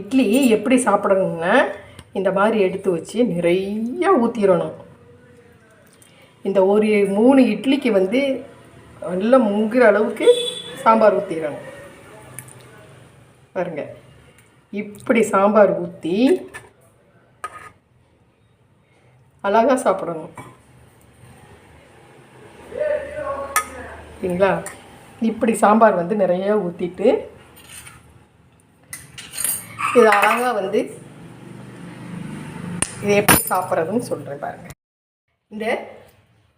இட்லி எப்படி சாப்பிடணும்னா இந்த மாதிரி எடுத்து வச்சு நிறைய ஊற்றிடணும் இந்த ஒரு மூணு இட்லிக்கு வந்து நல்லா முங்குற அளவுக்கு சாம்பார் ஊற்றிடணும் பாருங்க. இப்படி சாம்பார் ஊற்றி அழகாக சாப்பிடணும். சரிங்களா? இப்படி சாம்பார் வந்து நிறைய ஊற்றிட்டு இது அழகாக வந்து இதை எப்படி சாப்பிட்றதுன்னு சொல்கிறேன் பாருங்கள் இந்த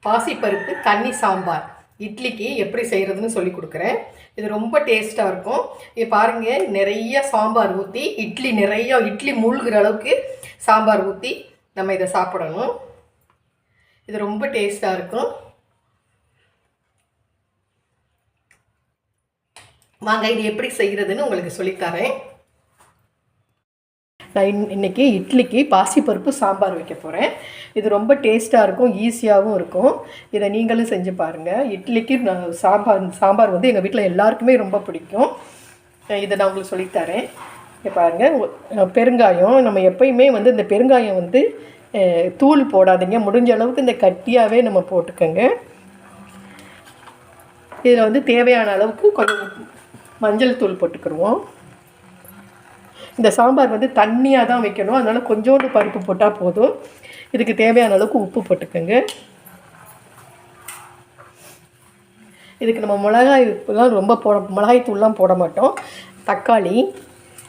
பாசிப்பருப்பு தண்ணி சாம்பார் இட்லிக்கு எப்படி செய்கிறதுன்னு சொல்லி கொடுக்குறேன். இது ரொம்ப டேஸ்ட்டாக இருக்கும். இது பாருங்கள் நிறைய சாம்பார் ஊற்றி இட்லி நிறைய இட்லி மூழ்கிற அளவுக்கு சாம்பார் ஊற்றி நம்ம இதை சாப்பிடணும். இது ரொம்ப டேஸ்ட்டாக இருக்கும். வாங்க இது எப்படி செய்கிறதுன்னு உங்களுக்கு சொல்லித்தரேன் நான் இன் இன்னைக்கு இட்லிக்கு பாசிப்பருப்பு சாம்பார் வைக்க போகிறேன் இது ரொம்ப டேஸ்ட்டாக இருக்கும் ஈஸியாகவும் இருக்கும். இதை நீங்களும் செஞ்சு பாருங்கள் இட்லிக்கு நான் சாம்பார் சாம்பார் வந்து எங்கள் வீட்டில் எல்லாருக்குமே ரொம்ப பிடிக்கும். இதை நான் உங்களுக்கு சொல்லித்தரேன் பாருங்கள் பெருங்காயம். நம்ம எப்பயுமே வந்து இந்த பெருங்காயம் வந்து தூள் போடாதீங்க. முடிஞ்ச அளவுக்கு இந்த கட்டியாகவே நம்ம போட்டுக்கோங்க. இதில் வந்து தேவையான அளவுக்கு கொஞ்சம் மஞ்சள் தூள் போட்டுக்கிடுவோம். இந்த சாம்பார் வந்து தண்ணியாக தான் வைக்கணும். அதனால் கொஞ்சோண்டு பருப்பு போட்டால் போதும். இதுக்கு தேவையான அளவுக்கு உப்பு போட்டுக்கோங்க. இதுக்கு நம்ம மிளகாய் உப்புலாம் ரொம்ப போட மிளகாய் தூள்லாம் போட மாட்டோம். தக்காளி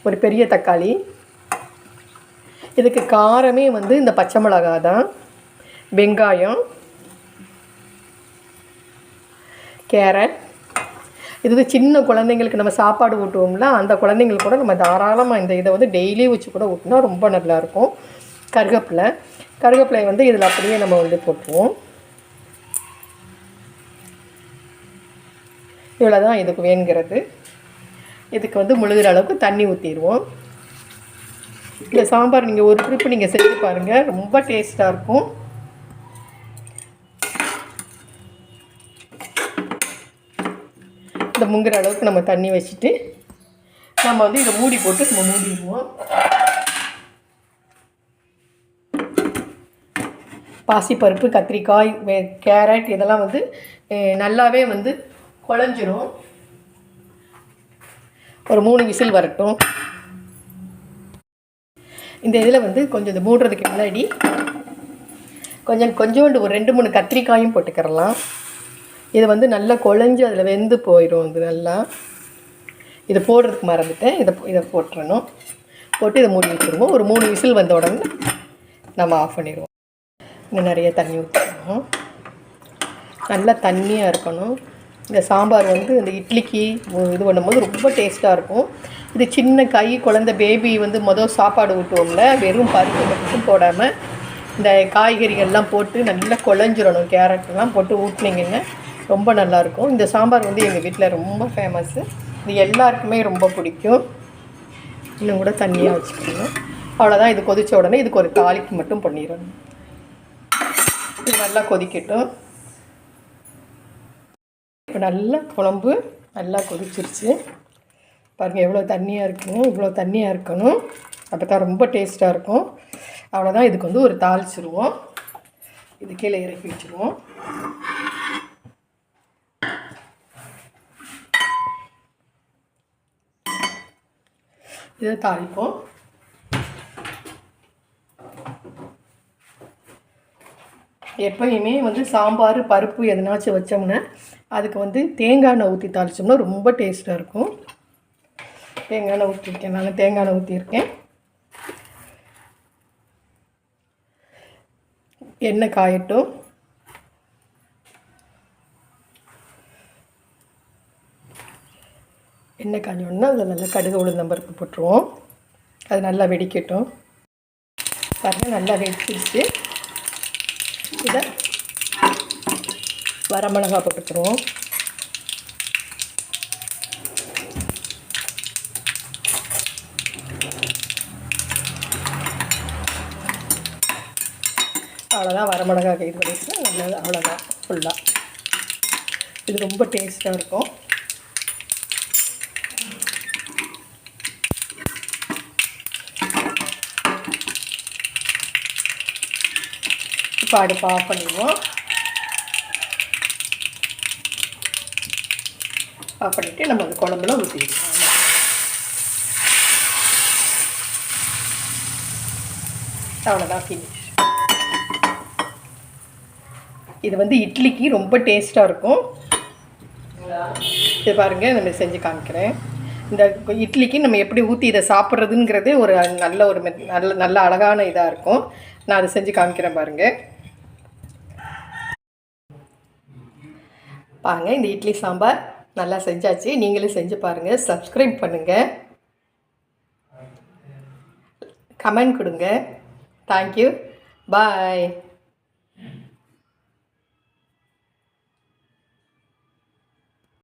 ஒரு பெரிய தக்காளி. இதுக்கு காரமே வந்து இந்த பச்சை மிளகாய் தான். வெங்காயம் கேரட் இது வந்து சின்ன குழந்தைங்களுக்கு நம்ம சாப்பாடு ஊட்டுவோம்ல அந்த குழந்தைங்களுக்கு கூட நம்ம தாராளமாக இந்த இதை வந்து டெய்லி வச்சு கூட ஊட்டினா ரொம்ப நல்லாயிருக்கும் கருவேப்பிலை கருவேப்பிலை வந்து இதில் அப்படியே நம்ம வந்து போட்டுருவோம். இவ்வளோ தான் இதுக்கு வேணுங்கிறது. இதுக்கு வந்து முழுகிற அளவுக்கு தண்ணி ஊற்றிடுவோம் இந்த சாம்பார் நீங்கள் ஒரு ட்ரிப்பு நீங்கள் செஞ்சு பாருங்கள் ரொம்ப டேஸ்ட்டாக இருக்கும். இந்த முங்குற அளவுக்கு நம்ம தண்ணி வச்சுட்டு நம்ம வந்து இதை மூடி போட்டு நம்ம மூடிடுவோம். பாசிப்பருப்பு கத்திரிக்காய் வே- கேரட் இதெல்லாம் வந்து நல்லாவே வந்து குழஞ்சிரும். ஒரு மூணு விசில் வரட்டும். இந்த இதில் வந்து கொஞ்சம் இந்த மூடுறதுக்கு முன்னாடி கொஞ்சம் கொஞ்சோண்டு ஒரு ரெண்டு மூணு கத்திரிக்காயும் போட்டுக்கிறலாம். இது வந்து நல்லா குழஞ்சி அதில் வெந்து போயிடும் இது நல்லா. இதை போடுறதுக்கு மறந்துட்டேன். இதை இதை போட்டுறணும். போட்டு இதை மூடி வச்சுருவோம். ஒரு மூணு விசில் வந்த உடனே நம்ம ஆஃப் பண்ணிடுவோம். இன்னும் நிறைய தண்ணி ஊற்றிக்கணும் நல்லா தண்ணியாக இருக்கணும். இந்த சாம்பார் வந்து இந்த இட்லிக்கு இது பண்ணும்போது ரொம்ப டேஸ்ட்டாக இருக்கும். இது சின்ன கை குழந்த பேபி வந்து மொதல் சாப்பாடு ஊட்டுவோம்ல வெறும் பருப்பு மட்டும் போடாமல் இந்த காய்கறிகள்லாம் போட்டு நல்லா குழஞ்சிடணும் கேரட்லாம் போட்டு ஊட்டினீங்கன்னா ரொம்ப நல்லாயிருக்கும். இந்த சாம்பார் வந்து எங்கள் வீட்டில் ரொம்ப ஃபேமஸ்ஸு இது எல்லாருக்குமே ரொம்ப பிடிக்கும். இன்னும் கூட தண்ணியாக வச்சுக்கணும். அவ்வளோதான் இது கொதித்த உடனே இதுக்கு ஒரு தாளிக்கு மட்டும் பண்ணிடணும். இது நல்லா கொதிக்கட்டும். இப்போ நல்லா குழம்பு நல்லா கொதிச்சிருச்சு. பாருங்கள் எவ்வளோ தண்ணியாக இருக்கணும் இவ்வளோ தண்ணியாக இருக்கணும். அப்போ தான் ரொம்ப டேஸ்ட்டாக இருக்கும். அவ்வளோதான் இதுக்கு வந்து ஒரு தாளிச்சிருவோம். இது கீழே இறக்கி வச்சுருவோம். இதை தாளிப்போம். எப்பயுமே வந்து சாம்பார் பருப்பு எதனாச்சும் வச்சோம்னா அதுக்கு வந்து தேங்காய் எண்ணெய் ஊற்றி தாளிச்சோம்னா ரொம்ப டேஸ்ட்டாக இருக்கும். தேங்காய் எண்ணெய் ஊற்றிருக்கேன் நான் தேங்காய் எண்ணெய் ஊற்றிருக்கேன் எண்ணெய் காயட்டும். எண்ணெய் காஞ்சோடனே அதில் நல்லா கடுகு உளுந்தம்பருப்பு போட்டுருவோம். அது நல்லா வெடிக்கட்டும். பாருங்கள் நல்லா வெடிச்சிருச்சு. இதை வரமிளகா போட்டுக்கிறோம் அவ்வளோதான் வரமிளகா இது பண்ணிட்டு நல்லது அவ்வளோதான் ஃபுல்லாக இது ரொம்ப டேஸ்ட்டாக இருக்கும். இப்போ அடுப்பு ஆஃப் பண்ணிடுவோம். ஆஃப் பண்ணிவிட்டு நம்ம அந்த குழம்புல ஊற்றிடுவோம் அவ்வளோதான் ஃபினிஷ் இது வந்து இட்லிக்கு ரொம்ப டேஸ்ட்டாக இருக்கும். இது பாருங்கள் நம்ம செஞ்சு காமிக்கிறேன். இந்த இட்லிக்கு நம்ம எப்படி ஊற்றி இதை சாப்பிட்றதுங்கிறதே ஒரு நல்ல ஒரு மெத்- நல்ல நல்ல அழகான இதாக இருக்கும். நான் அதை செஞ்சு காமிக்கிறேன் பாருங்கள் பாருங்க இந்த இட்லி சாம்பார் நல்லா செஞ்சாச்சு. நீங்களும் செஞ்சு பாருங்கள் சப்ஸ்கிரைப் பண்ணுங்கள் கமெண்ட் கொடுங்க. Thank you bye